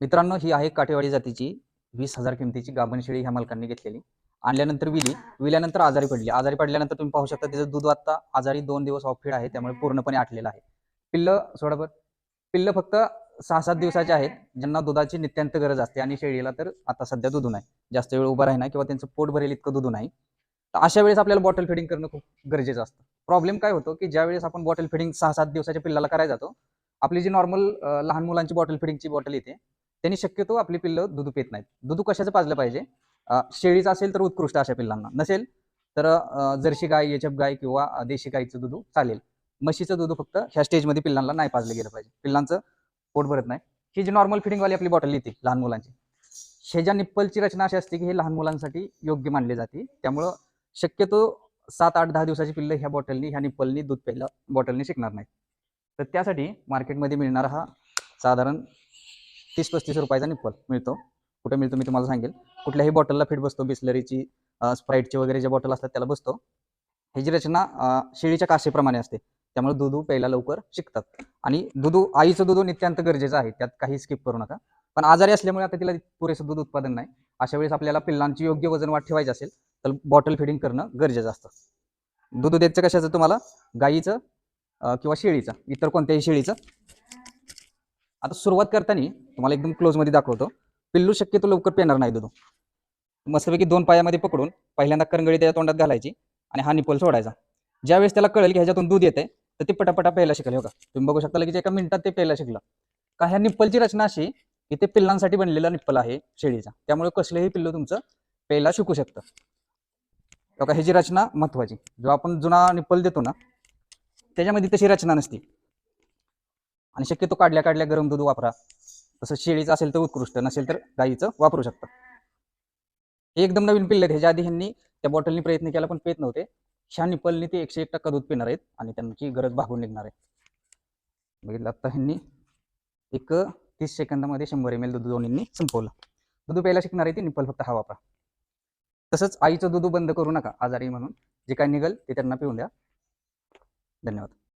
मित्रांनो ही आहे काठेवाडी जातीची वीस हजार किमतीची गाभण शेळी ह्या मालकांनी घेतलेली. आणल्यानंतर विली विल्यानंतर आजारी पडली. आजारी पडल्यानंतर तुम्ही पाहू शकता तिचं दूध आता आजारी दोन दिवस ऑफ फीड आहे त्यामुळे पूर्णपणे आटलेलं आहे. पिल्ल सोडा पिल्ल फक्त सहा सात दिवसाचे आहेत ज्यांना दुधाची नित्यांत गरज असते आणि शेळीला तर आता सध्या दुधू नाही. जास्त वेळ उभा राहणार किंवा त्यांचं पोट भरेल इतकं दुधू नाही. तर अशा वेळेस आपल्याला बॉटल फिडिंग करणं खूप गरजेचं असतं. प्रॉब्लेम काय होतो की ज्या वेळेस आपण बॉटल फिडिंग सहा सात दिवसाच्या पिल्लाला करायला जातो आपली जी नॉर्मल लहान मुलांची बॉटल फिडिंगची बॉटल येते त्यांनी शक्यतो आपली पिल्लं दूध पित नाहीत. दूध कशाचं पाजलं पाहिजे? शेळीचं असेल तर उत्कृष्ट अशा पिल्लांना. नसेल तर जर्शी गाय येचप गाय किंवा देशी गाईचं दूध चालेल. म्हशीचं दूध फक्त ह्या स्टेजमध्ये पिल्लांना नाही पाजलं गेलं पाहिजे. पिल्लांचं पोट भरत नाही. ही जी नॉर्मल फिटिंगवाली आपली बॉटल येते लहान मुलांची. शेजा निप्पलची रचना अशी असते की हे लहान मुलांसाठी योग्य मानली जाते. त्यामुळं शक्यतो सात आठ दहा दिवसाची पिल्लं ह्या बॉटलनी ह्या निप्पलनी दूध प्यायला बॉटलनी शिकणार नाही तर त्यासाठी मार्केटमध्ये मिळणारा हा साधारण तीस पस्तीस रुपयाचा निप्पल मिळतो. कुठे मिळतो मी तुम्हाला सांगेल. कुठल्याही बॉटलला फिट बसतो बिस्लरीची स्प्राईटची वगैरे ज्या बॉटल असतात त्याला बसतो. ह्याची रचना शेळीच्या कासेप्रमाणे असते. त्यामुळे दूध प्यायला लवकर शिकतात. आणि दूध आईचं दूध नित्यांत गरजेचं आहे. त्यात काही स्किप करू नका. पण आजारी असल्यामुळे आता तिला पुरेसं दूध उत्पादन नाही. अशा वेळेस आपल्याला पिल्लांची योग्य वजन वाढ ठेवायची असेल तर बॉटल फिडिंग करणं गरजेचं असतं. दूध द्यायचं कशाचं तुम्हाला? गाईचं किंवा शेळीचं. इतर कोणत्याही शेळीचं. आता सुरुवात करताना तुम्हाला एकदम क्लोजमध्ये दाखवतो. पिल्लू शक्यतो लवकर पेणार नाही दूध. मस्तपैकी दोन पायामध्ये पकडून पहिल्यांदा करंगळी त्याच्या तोंडात घालायची आणि हा निपोल सोडायचा. ज्यावेळेस त्याला कळेल की ह्याच्यातून दूध येते तर ते पटापटा प्यायला शिकले हो का तुम्ही बघू शकता लगेच एका मिनिटात ते प्यायला शिकलं. का ह्या निप्पलची रचना अशी की ते पिल्लांसाठी बनलेला निप्पल आहे शेळीचा. त्यामुळे कसलेही पिल्लू तुमचं प्यायला शिकू शकतं. हो का ह्याची रचना महत्वाची. जो आपण जुना निप्पल देतो ना त्याच्यामध्ये तशी रचना नसते. आणि शक्यतो काढल्या काढल्या गरम दूध वापरा. तसं शेळीचं असेल तर उत्कृष्ट नसेल तर गाईचं वापरू शकता. हे एकदम नवीन पिल्ले ह्याच्या आधी ह्यांनी त्या बॉटलनी प्रयत्न केला पण पेत नव्हते. ह्या निपलनी ते एकशे एक टक्का दूध पिणार आहेत आणि त्यांची गरज भागून निघणार आहे. बघितलं आता ह्यांनी एक तीस सेकंदामध्ये शंभर एम एल दूध दोन्हींनी संपवलं. दूध प्यायला शिकणार आहे ते निप्पल फक्त हा वापरा. तसंच आईचं दूध बंद करू नका आजारी म्हणून. जे काय निघल ते त्यांना पिऊन द्या. धन्यवाद.